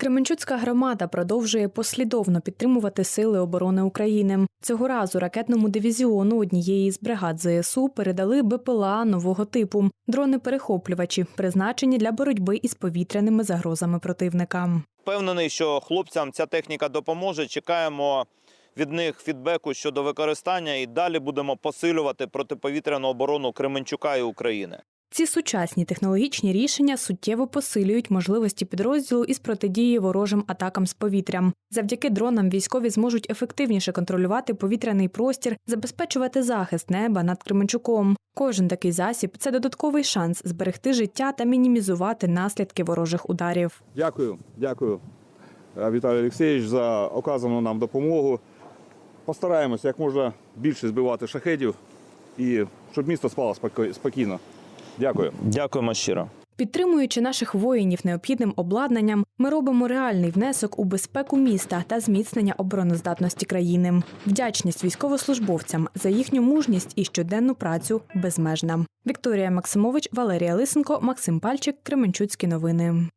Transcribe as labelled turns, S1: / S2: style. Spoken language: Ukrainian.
S1: Кременчуцька громада продовжує послідовно підтримувати сили оборони України. Цього разу ракетному дивізіону однієї з бригад ЗСУ передали БПЛА нового типу дрони-перехоплювачі, призначені для боротьби із повітряними загрозами противника.
S2: Впевнений, що хлопцям ця техніка допоможе. Чекаємо від них фідбеку щодо використання і далі будемо посилювати протиповітряну оборону Кременчука і України.
S1: Ці сучасні технологічні рішення суттєво посилюють можливості підрозділу із протидії ворожим атакам з повітрям. Завдяки дронам військові зможуть ефективніше контролювати повітряний простір, забезпечувати захист неба над Кременчуком. Кожен такий засіб це додатковий шанс зберегти життя та мінімізувати наслідки ворожих ударів.
S3: Дякую, дякую, е, Віталій Олексійович, за оказану нам допомогу. Постараємося як можна більше збивати шахедів і щоб місто спало спокійно. Дякую.
S2: Дякуємо щиро.
S1: Підтримуючи наших воїнів необхідним обладнанням, ми робимо реальний внесок у безпеку міста та зміцнення обороноздатності країни. Вдячність військовослужбовцям за їхню мужність і щоденну працю безмежна. Вікторія Максимович, Валерія Лисенко, Максим Пальчик, Кременчуцькі новини.